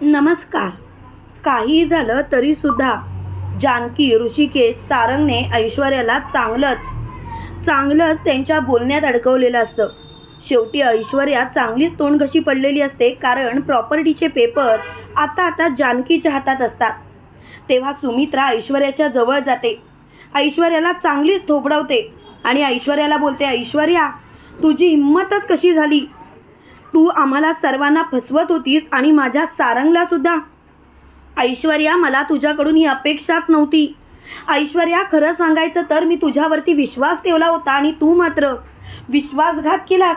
नमस्कार. काही झालं तरीसुद्धा जानकी ऋषिकेश सारंगने ऐश्वर्याला चांगलंच चांगलंच त्यांच्या बोलण्यात अडकवलेलं असतं. शेवटी ऐश्वर्या चांगलीच तोंडघशी पडलेली असते कारण प्रॉपर्टीचे पेपर आता आता जानकीच्या हातात असतात. तेव्हा सुमित्रा ऐश्वर्याच्या जवळ जाते. ऐश्वर्याला चांगलीच थोपडवते आणि ऐश्वर्याला बोलते ऐश्वर्या तुझी हिंमतच कशी झाली? तू आम्हाला सर्वांना फसवत होतीस आणि माझ्या सारंगला सुद्धा. ऐश्वर्या मला तुझ्याकडून ही अपेक्षाच नव्हती. ऐश्वर्या खरं सांगायचं तर मी तुझ्यावरती विश्वास ठेवला होता आणि तू मात्र विश्वासघात केलास.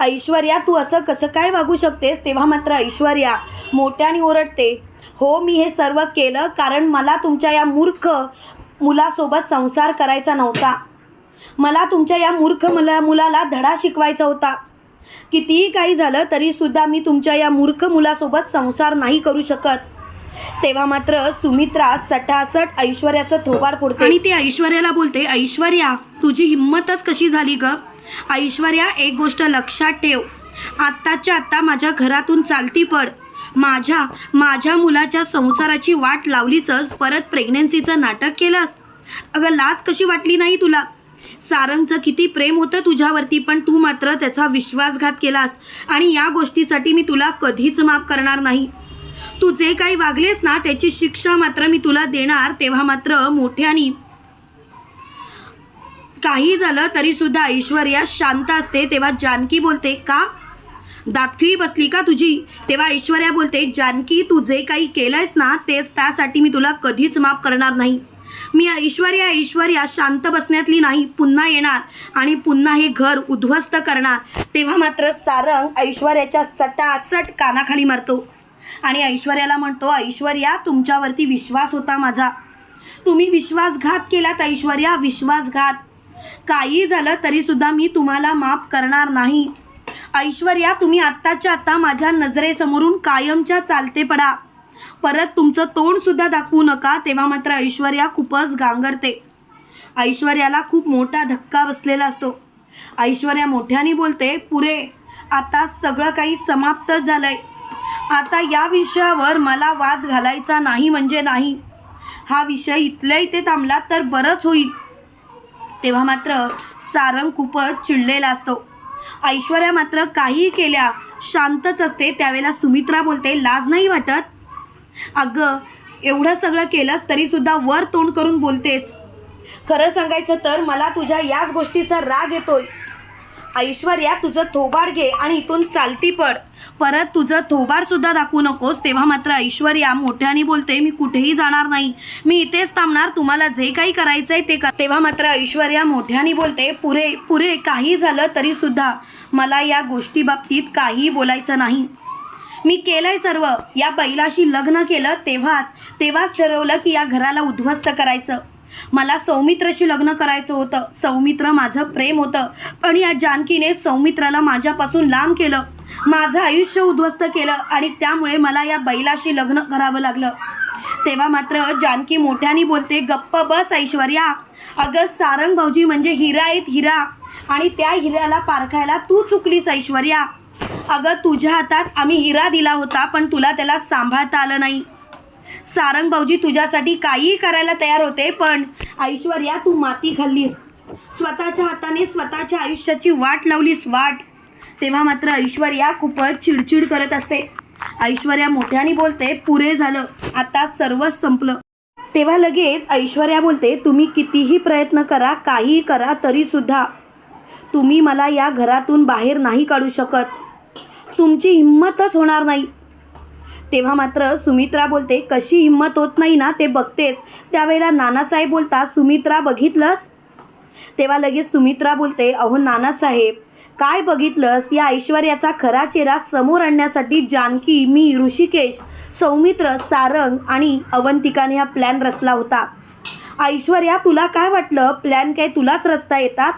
ऐश्वर्या तू असं कसं काय वागू शकतेस तेव्हा मात्र ऐश्वर्या मोठ्याने ओरडते. हो मी हे सर्व केलं कारण मला तुमच्या या मूर्ख मुलासोबत संसार करायचा नव्हता. मला तुमच्या या मूर्ख मला मुलाला धडा शिकवायचा होता. कितीही काही झालं तरीसुद्धा मी तुमच्या या मूर्ख मुलासोबत संसार नाही करू शकत. तेव्हा मात्र सुमित्रा सटासट ऐश्वर्याचं थोबाड फोडते. आणि ती ऐश्वर्याला बोलते ऐश्वर्या तुझी हिंमतच कशी झाली ग? ऐश्वर्या एक गोष्ट लक्षात ठेव. आत्ताच्या आत्ता माझ्या घरातून चालती पड. माझ्या माझ्या मुलाच्या संसाराची वाट लावलीसच परत प्रेग्नेन्सीचं नाटक केलंस. अगं लाज कशी वाटली नाही तुला? सारंगचं किती प्रेम होतं तुझ्यावरती पण तू मात्र त्याचा विश्वासघात केलास. आणि या गोष्टीसाठी मी तुला कधीच माफ करणार नाही. तू जे काही वागलेस ना त्याची शिक्षा मात्र मी तुला देणार तेव्हा मात्र मोठ्यानी. काही झालं तरी सुद्धा ऐश्वर्या शांत असते तेव्हा जानकी बोलते का? दाखवी बसली का तुझी? तेव्हा ऐश्वर्या बोलते जानकी तू जे काही केलंयस ना तेच त्यासाठी मी तुला कधीच माफ करणार नाही. मी ऐश्वर्या ऐश्वर्या शांत बसण्यातली नाही पुन्हा येणार आणि पुन्हा हे घर उद्ध्वस्त करणार. तेव्हा मात्र सारंग ऐश्वर्याच्या सटासट कानाखाली मारतो. आणि ऐश्वर्याला म्हणतो ऐश्वर्या तुमच्यावरती विश्वास होता माझा. तुम्ही विश्वासघात केलात ऐश्वर्या विश्वासघात. काही झालं तरीसुद्धा मी तुम्हाला माफ करणार नाही. ऐश्वर्या तुम्ही आत्ताच्या आत्ता माझ्या नजरेसमोरून कायमच्या चालते पडा परत तुमचं तोंड सुद्धा दाखवू नका तेव्हा मात्र ऐश्वर्या खूपच गांगरते. ऐश्वर्याला खूप मोठा धक्का बसलेला असतो. ऐश्वर्या मोठ्याने बोलते पुरे आता सगळं काही समाप्त झालंय. आता या विषयावर मला वाद घालायचा नाही म्हणजे नाही. हा विषय इथल्या इथे थांबला तर बरंच होईल. तेव्हा मात्र सारंग खूपच चिडलेला असतो. ऐश्वर्या मात्र काही केल्या शांतच असते. त्यावेळेला सुमित्रा बोलते लाज नाही वाटत? अगं एवढं सगळं केलंस तरीसुद्धा वर तोंड करून बोलतेस. खरं सांगायचं तर मला तुझ्या याच गोष्टीचा राग येतोय. ऐश्वर्या तुझं थोबाड घे आणि इथून चालती पड. परत तुझं थोबाडसुद्धा दाखवू नकोस तेव्हा मात्र ऐश्वर्या मोठ्याने बोलते मी कुठेही जाणार नाही. मी इथेच थांबणार तुम्हाला जे काही करायचं आहे ते कर. तेव्हा मात्र ऐश्वर्या मोठ्याने बोलते पुरे पुरे काही झालं तरीसुद्धा मला या गोष्टीबाबतीत काही बोलायचं नाही. मी केलंय सर्व. या बैलाशी लग्न केलं तेव्हाच तेव्हाच ठरवलं की या घराला उद्ध्वस्त करायचं. मला सौमित्रशी लग्न करायचं होतं. सौमित्र माझं प्रेम होतं. पण या जानकीने सौमित्राला माझ्यापासून लांब केलं. माझं आयुष्य उद्ध्वस्त केलं आणि त्यामुळे मला या बैलाशी लग्न करावं लागलं. तेव्हा मात्र जानकी मोठ्याने बोलते गप्प बस ऐश्वर्या. अगं सारंग भाऊजी म्हणजे हिरा आहेत हिरा. आणि त्या हिऱ्याला पारखायला तू चुकलीस ऐश्वर्या. अगं तुझ्या हातात आम्ही हिरा दिला होता पण तुला त्याला सांभाळता आलं नाही. सारंग भाऊजी तुझ्यासाठी काहीही करायला तयार होते पण ऐश्वर्या तू माती खाल्लीस. स्वतःच्या हाताने स्वतःच्या आयुष्याची वाट लावलीस वाट. तेव्हा मात्र ऐश्वर्या खूपच चिडचिड करत असते. ऐश्वर्या मोठ्याने बोलते पुरे झालं आता सर्वच संपलं. तेव्हा लगेच ऐश्वर्या बोलते तुम्ही कितीही प्रयत्न करा काहीही करा तरी सुद्धा तुम्ही मला या घरातून बाहेर नाही काढू शकत. तुमची हिंमतच होणार नाही. तेव्हा मात्र सुमित्रा बोलते कशी हिंमत होत नाही ना ते बघतेच. त्यावेळेला नानासाहेब बोलता सुमित्रा बघितलंस? तेव्हा लगेच सुमित्रा बोलते अहो नानासाहेब काय बघितलंस? या ऐश्वर्याचा खरा चेहरा समोर आणण्यासाठी जानकी मी ऋषिकेश सौमित्र सारंग आणि अवंतिकाने हा प्लॅन रचला होता. ऐश्वर्या तुला काय वाटलं? प्लॅन काय तुलाच रचता येतात?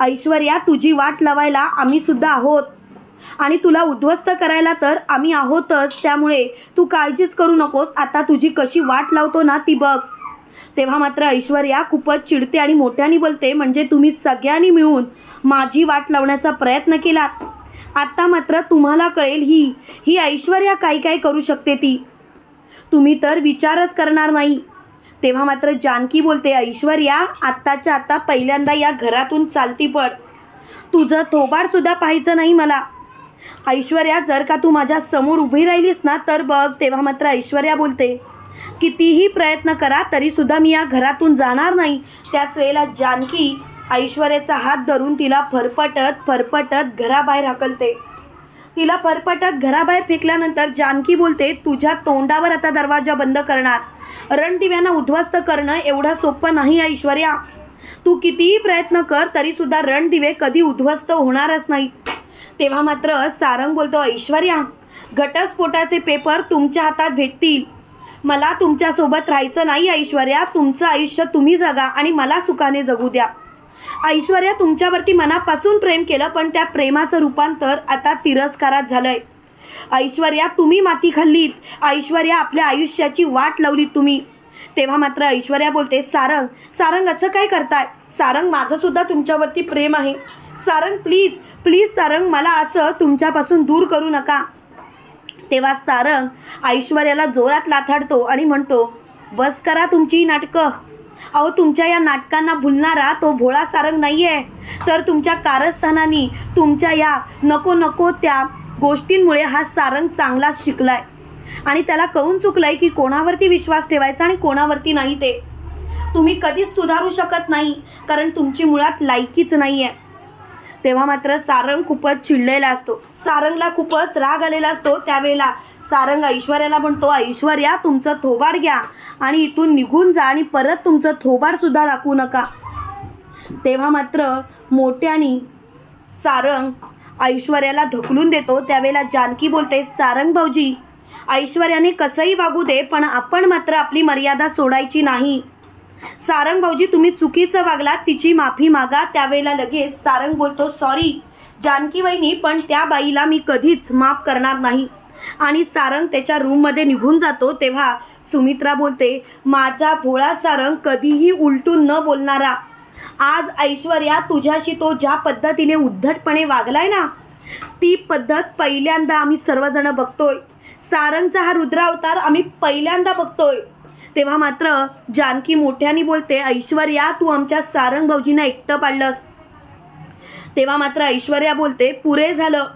ऐश्वर्या तुझी वाट लावायला आम्ही सुद्धा आहोत. आणि तुला उद्ध्वस्त करायला तर आम्ही आहोतच. त्यामुळे तू काळजीच करू नकोस. आता तुझी कशी वाट लावतो ना ती बघ. तेव्हा मात्र ऐश्वर्या खूपच चिडते आणि मोठ्याने बोलते म्हणजे तुम्ही सगळ्यांनी मिळून माझी वाट लावण्याचा प्रयत्न केलात? आत्ता मात्र तुम्हाला कळेल ही ही ऐश्वर्या काय काय करू शकते ती. तुम्ही तर विचारच करणार नाही. तेव्हा मात्र जानकी बोलते ऐश्वर्या आत्ताच्या आत्ता पहिल्यांदा या घरातून चालती पड. तुझं थोबाडसुद्धा पाहायचं नाही मला. ऐश्वर्या जर का तू माझ्यासमोर उभी राहिलीस ना तर बघ तेव्हा मात्र ऐश्वर्या बोलते कितीही प्रयत्न करा तरीसुद्धा मी या घरातून जाणार नाही. त्याच वेळेला जानकी ऐश्वर्याचा हात धरून तिला फरफटत फरफटत घराबाहेर हाकलते. तिला परपटत घराबाहेर फेकल्यानंतर जानकी बोलते तुझ्या तोंडावर आता दरवाजा बंद करणार. रणदिव्यांना उद्ध्वस्त करणं एवढं सोपं नाही ऐश्वर्या. तू कितीही प्रयत्न कर तरीसुद्धा रणदिवे कधी उद्ध्वस्त होणारच नाही. तेव्हा मात्र सारंग बोलतो ऐश्वर्या घटस्फोटाचे पेपर तुमच्या हातात भेटतील. मला तुमच्यासोबत राहायचं नाही ऐश्वर्या. तुमचं आयुष्य तुम्ही जगा आणि मला सुखाने जगू द्या. ऐश्वर्या तुमच्यावरती मनापासून प्रेम केलं पण त्या प्रेमाचं रूपांतर आता तिरस्कारात झालंय. ऐश्वर्या तुम्ही माती खाल्लीत. ऐश्वर्या आपल्या आयुष्याची वाट लावलीत तुम्ही. तेव्हा मात्र ऐश्वर्या बोलते सारंग सारंग असं काय करताय? सारंग माझं सुद्धा तुमच्यावरती प्रेम आहे. सारंग प्लीज प्लीज सारंग मला असं तुमच्यापासून दूर करू नका. तेव्हा सारंग ऐश्वर्याला जोरात लाथाडतो आणि म्हणतो बस करा तुमची नाटकं. अहो तुमच्या या नाटकांना भुलणारा तो भोळा सारंग नाही आहे तर तुमच्या कारस्थानानी तुमच्या या नको नको त्या गोष्टींमुळे हा सारंग चांगला शिकलाय. आणि त्याला कळून चुकलंय की कोणावरती विश्वास ठेवायचा आणि कोणावरती नाही ते. तुम्ही कधीच सुधारू शकत नाही कारण तुमची मुळात लायकीच नाही आहे तेव्हा मात्र सारंग खूपच चिडलेला असतो. सारंगला खूपच राग आलेला असतो त्यावेळेला. सारंग ऐश्वर्याला म्हणतो ऐश्वर्या तुमचं थोबाड घ्या आणि इथून निघून जा आणि परत तुमचं थोबाडसुद्धा दाखवू नका. तेव्हा मात्र मोठ्यानी सारंग ऐश्वर्याला ढकलून देतो. त्यावेळेला जानकी बोलते सारंग भाऊजी ऐश्वर्याने कसंही वागू दे पण आपण मात्र आपली मर्यादा सोडायची नाही. सारंग भाऊजी तुम्ही चुकीचं वागलात तिची माफी मागा. त्यावेळेला लगेच सारंग बोलतो सॉरी जानकी वहिनी पण त्या बाईला मी कधीच माफ करणार नाही. आणि सारंग त्याच्या रूममध्ये निघून जातो. तेव्हा सुमित्रा बोलते माझा भोळा सारंग कधीही उलटून न बोलणारा. आज ऐश्वर्या तुझ्याशी तो ज्या पद्धतीने उद्धटपणे वागलाय ना ती पद्धत पहिल्यांदा आम्ही सर्वजण बघतोय. सारंगचा हा रुद्रावतार आम्ही पहिल्यांदा बघतोय. तेव्हा मात्र जानकी मोठ्याने बोलते ऐश्वर्या तू आमच्या सारंग भाऊजींना एकटं पाडलंस. तेव्हा मात्र ऐश्वर्या बोलते पुरे झालं.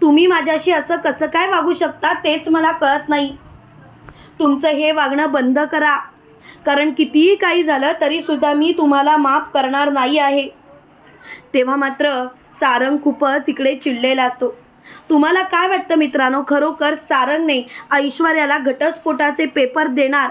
तुम्ही माझ्याशी असं कसं काय वागू शकता तेच मला कळत नाही. तुमचं हे वागणं बंद करा. कारण कितीही काही झालं तरीसुद्धा मी तुम्हाला माफ करणार नाही आहे. तेव्हा मात्र सारंग खूपच इकडे चिडलेला असतो. तुम्हाला काय वाटतं मित्रांनो? खरोखर सारंगने ऐश्वर्याला घटस्फोटाचे पेपर देणार.